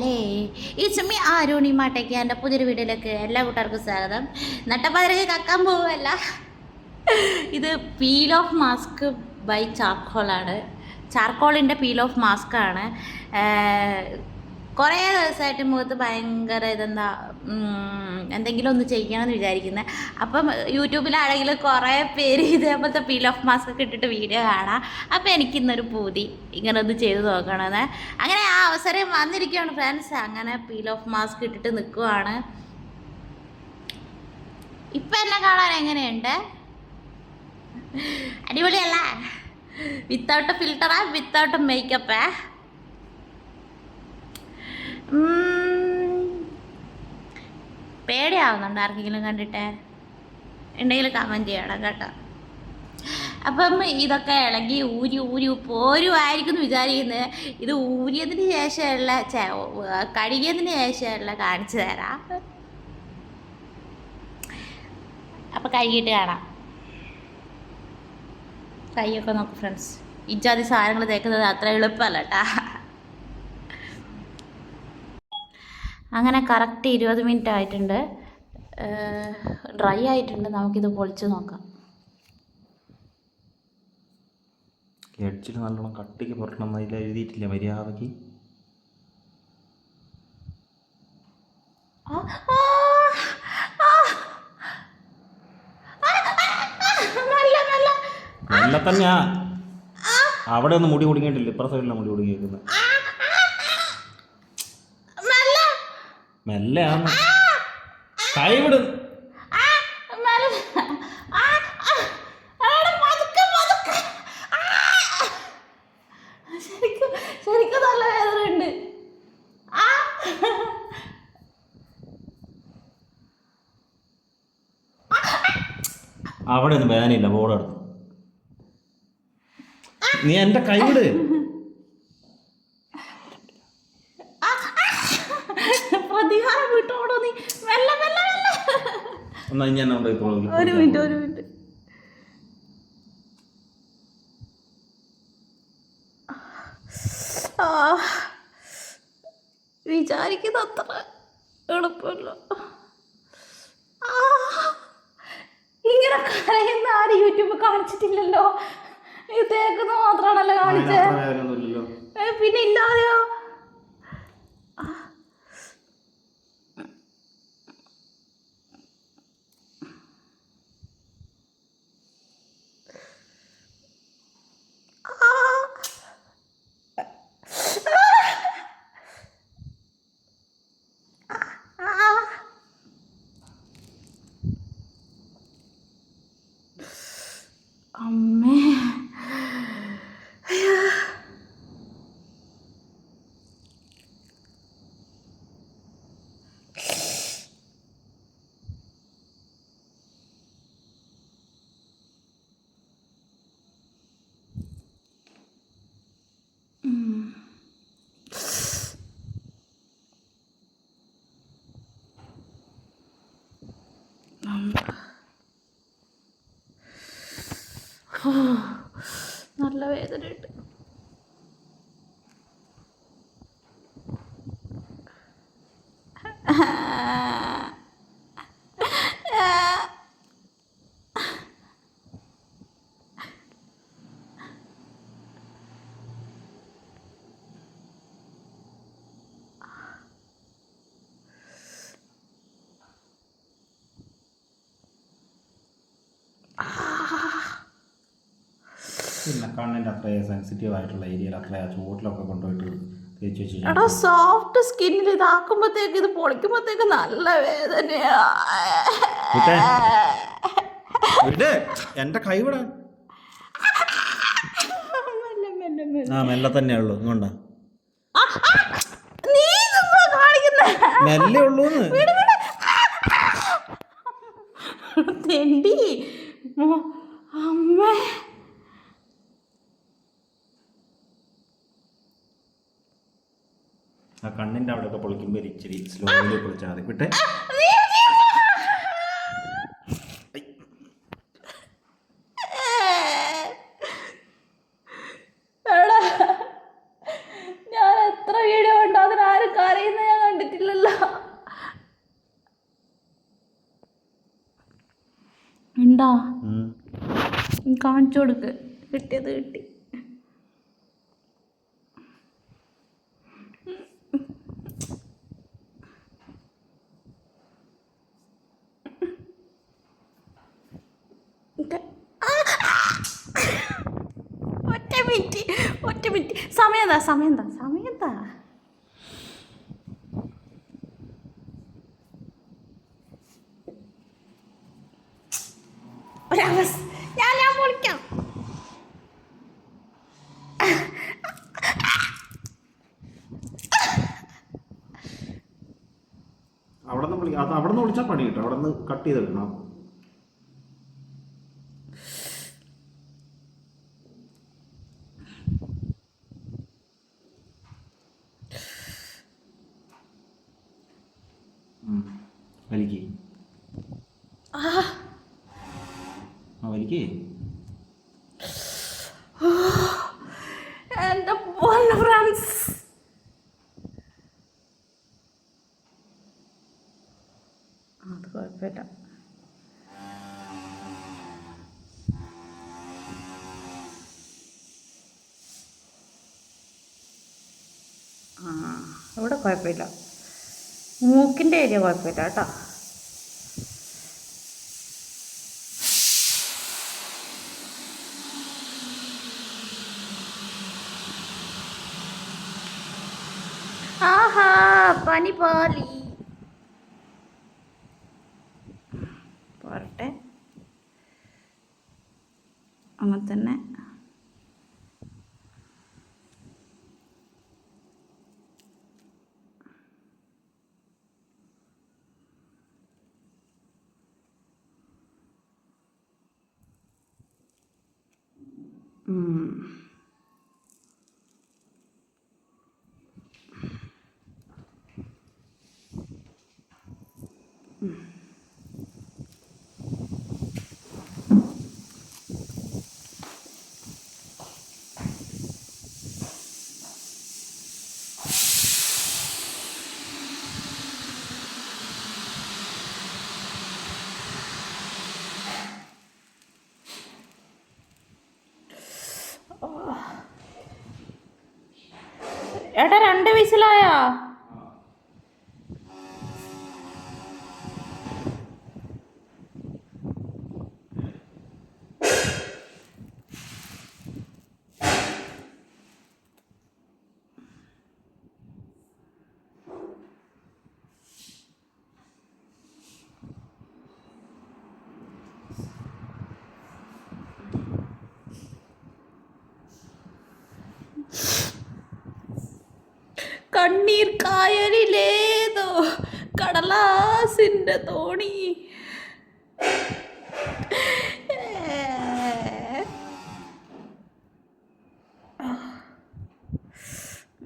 ലേ ഈ ചുമി ആരോണി മാട്ടയ്ക്ക് എന്റെ പുതിയൊരു വീഡിയോയിലേക്ക് എല്ലാ കൂട്ടുകാർക്കും സ്വാഗതം. നട്ടപ്പാതിരക്ക് കക്കാൻ പോവല്ല ഇത് പീൽ ഓഫ് മാസ്ക് ബൈ ചാർക്കോളാണ്. ചാർക്കോളിന്റെ പീൽ ഓഫ് മാസ്ക് ആണ് കുറേ ദിവസമായിട്ട് മുഖത്ത് ഭയങ്കര ഇതെന്താ എന്തെങ്കിലും ഒന്ന് ചെയ്യണമെന്ന് വിചാരിക്കുന്നത് അപ്പം യൂട്യൂബിലാണെങ്കിൽ കുറേ പേര് ഇതേപോലത്തെ പീൽ ഓഫ് മാസ്ക് ഒക്കെ ഇട്ടിട്ട് വീഡിയോ കാണാം. അപ്പം എനിക്കിന്നൊരു പൂതി ഇങ്ങനെ ഒന്ന് ചെയ്ത് നോക്കണമെന്ന് അങ്ങനെ ആ അവസരം വന്നിരിക്കുകയാണ് ഫ്രണ്ട്സ്. അങ്ങനെ പീൽ ഓഫ് മാസ്ക് ഇട്ടിട്ട് നിൽക്കുവാണ് ഇപ്പം എന്നെ കാണാൻ എങ്ങനെയുണ്ട്? അടിപൊളിയല്ലേ? വിത്തൗട്ട് ഫിൽറ്ററാ വിത്തൗട്ട് മേക്കപ്പേ പേടിയാവുന്നുണ്ട് ആർക്കെങ്കിലും കണ്ടിട്ട്? ഉണ്ടെങ്കിൽ കമന്റ് ചെയ്യണം കേട്ടോ. അപ്പം ഇതൊക്കെ ഇളകി ഊരി ഊരി പോരുമായിരിക്കും എന്ന് വിചാരിക്കുന്നത്. ഇത് ഊരിയതിന് ശേഷമുള്ള കഴുകിയതിന് ശേഷമുള്ള കാണിച്ചു തരാം. അപ്പം കഴുകിയിട്ട് കാണാം. കൈയൊക്കെ നോക്കും ഫ്രണ്ട്സ് ഇജാതി സാധനങ്ങൾ തേക്കുന്നത് അത്ര എളുപ്പമല്ല കേട്ടാ അങ്ങനെ കറക്റ്റ് ഇരുപത് മിനിറ്റ് ആയിട്ടുണ്ട്. ഡ്രൈ ആയിട്ടുണ്ട്. നമുക്കിത് പൊളിച്ച് നോക്കാം. എഡ്ജിൽ നല്ലോണം കട്ടിക്ക് പുരട്ടണം അതിൽ എഴുതിയിട്ടില്ല മര്യാദയ്ക്ക്. നല്ല നല്ല. നല്ല തന്നെയാ. അവിടെ ഒന്ന് മുടി കുടുങ്ങിയിട്ടില്ല? ഇപ്പുറ സൈഡിലാണ് മുടി കുടുങ്ങിയിരിക്കുന്നത് നല്ല മെല്ലെ ആണ് കൈവിട്. ശരിക്കും നല്ല വേദനയുണ്ട്. അവിടെ ഒന്നും വേദനയില്ല ബോർഡ് നീ എന്റെ കൈവിട് പ്രതികാരം വിട്ടോടോ നീ മെല്ലെ മെല്ലെ മെല്ലെ എന്നാ ഞാൻ ഇപ്പോൾ ഒരു മിനിറ്റ് ഒരു മിനിറ്റ്. വിചാരിക്കുന്ന അത്ര എളുപ്പമല്ല. ഇങ്ങനെ കരയുന്ന ആരും യൂട്യൂബ് കാണിച്ചിട്ടില്ലല്ലോ. ഈ തേക്കുന്ന മാത്രമാണല്ലോ കാണിച്ചത് പിന്നെ ഇല്ലാതെയോ അമ്മേ ഹോ, നല്ല വേദനയുണ്ട്. പിന്നെ കണ്ണിന്റെ അത്ര സെൻസിറ്റീവ് ആയിട്ടുള്ള ഏരിയയിൽ അത്ര ചൂട്ടിലൊക്കെ കൊണ്ടുപോയിട്ട് തേച്ച് വെച്ച് എടാ സോഫ്റ്റ് സ്കിന്നിൽ ഇതാക്കുമ്പോഴത്തേക്ക് ഇത് പൊളിക്കുമ്പോഴത്തേക്ക് നല്ല വേദനയാ. വിട്. എന്റെ മെല്ലെ, മെല്ലെ. ആ മെല്ലെ തന്നെ ഉള്ളൂ കാണിക്കുന്നെ? മെല്ലെ ഉള്ളൂന്ന്. തെണ്ടി അമ്മേ ആ കണ്ണിന്റെ അവിടെ ഒക്കെ പൊളിക്കുമ്പോ ഇച്ചിരി സ്ലോയിൽ പൊളിച്ചാൽ മതി. വിട്ടെ. ഞാൻ എത്ര വീഡിയോ ഞാൻ കണ്ടിട്ടില്ലല്ലോ. കാണിച്ചു കൊടുക്ക്. കിട്ടിയത് കിട്ടി. ഒറ്റ മിനിറ്റ് ഒറ്റ മിനിറ്റ്. സമയം എന്താ സമയം എന്താ സമയം എന്താ? ഒരവസ്ഥ അവിടെ നിന്ന് അവിടെ നിന്ന് വിളിച്ചാൽ പണി കിട്ടും. അവിടെ നിന്ന് കട്ട് ചെയ്തെടുക്കണം ഉം. വലിക്ക് ആ ആ വലിക്കേ എന്റെ പൊന്ന് ഫ്രണ്ട്സ് അത് കുഴപ്പമില്ല. ആ ഇവിടെ കുഴപ്പമില്ല. മൂക്കിന്റെ ഏരിയ കുഴപ്പമില്ല കേട്ടോ. ആഹാ പനി പാലി. 嗯。രണ്ട് വിസിലായോ കണ്ണീർ കായലിലേതോ കടലാസിന്റെ തോണി.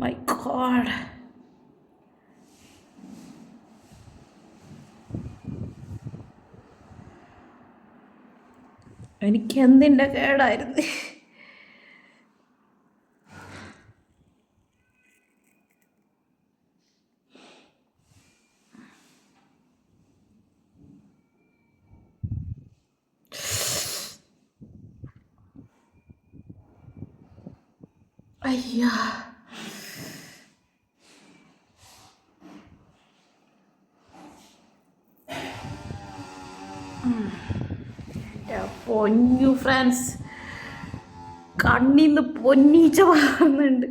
മൈ ഗോഡ് എനിക്ക് എന്തിന്റെ കേടായിരുന്നു? അയ്യോ. പൊന്നു ഫ്രണ്ട്സ്. കണ്ണിന്ന് പൊന്നീച്ച മാറുന്നുണ്ട്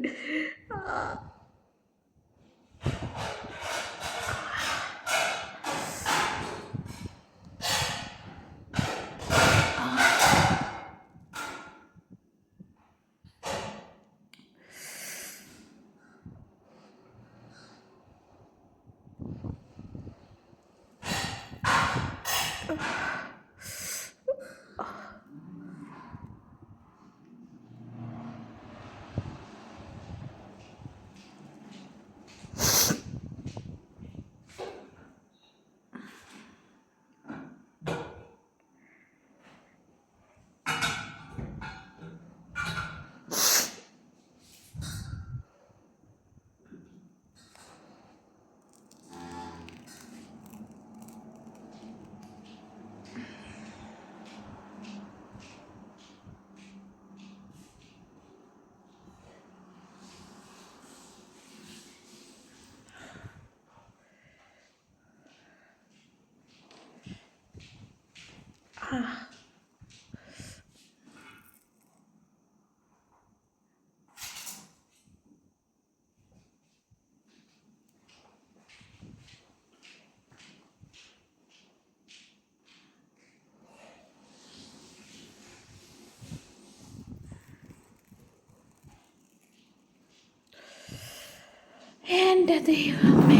എന്റെ ദൈവമേ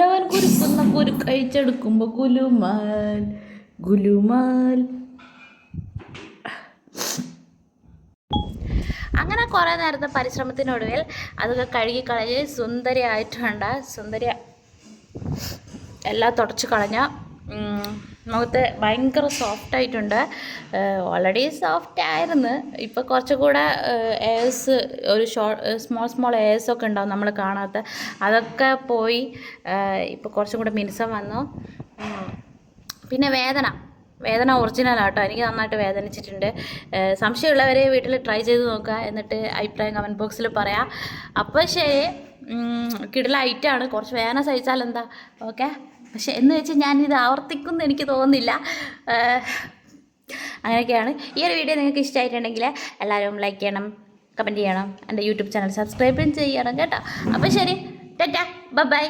അവനവൻ കുരുക്കുന്ന കുരു കഴിച്ചെടുക്കുമ്പോൾ ഗുലുമാൽ ഗുലുമാൽ. അങ്ങനെ കുറേ നേരത്തെ പരിശ്രമത്തിനൊടുവിൽ അതൊക്കെ കഴുകി കളഞ്ഞ് സുന്ദരിയായിട്ടുണ്ട്. സുന്ദരി എല്ലാം തുടച്ചു കളഞ്ഞ മുഖത്ത് ഭയങ്കര സോഫ്റ്റ് ആയിട്ടുണ്ട്. ഓൾറെഡി സോഫ്റ്റ് ആയിരുന്നു. ഇപ്പോൾ കുറച്ചുകൂടെ എയർസ് ഒരു ഷോ സ്മോൾ സ്മോൾ ഒക്കെ ഉണ്ടാവും നമ്മൾ കാണാത്ത. അതൊക്കെ പോയി ഇപ്പോൾ കുറച്ചും കൂടെ മിനുസം വന്നു. പിന്നെ വേദന. വേദന ഒറിജിനൽ ആട്ടോ. എനിക്ക് നന്നായിട്ട് വേദനിച്ചിട്ടുണ്ട്. സംശയമുള്ളവരെ വീട്ടിൽ ട്രൈ ചെയ്ത് നോക്കുക. എന്നിട്ട് അഭിപ്രായം കമന്റ് ബോക്സിൽ പറയാം. അപ്പോൾ ശരി. കിടലൈറ്റാണ് കുറച്ച് വേദന സഹിച്ചാൽ എന്താ? ഓക്കെ പക്ഷെ എന്ന് വെച്ച് ഞാനിത് ആവർത്തിക്കുമെന്ന് എനിക്ക് തോന്നുന്നില്ല. അങ്ങനെയൊക്കെയാണ്. ഈ ഒരു വീഡിയോ നിങ്ങൾക്ക് ഇഷ്ടമായിട്ടുണ്ടെങ്കിൽ എല്ലാവരും ലൈക്ക് ചെയ്യണം കമന്റ് ചെയ്യണം എന്റെ യൂട്യൂബ് ചാനൽ സബ്സ്ക്രൈബും ചെയ്യണം കേട്ടോ. അപ്പോൾ ശരി ടാറ്റ ബൈ.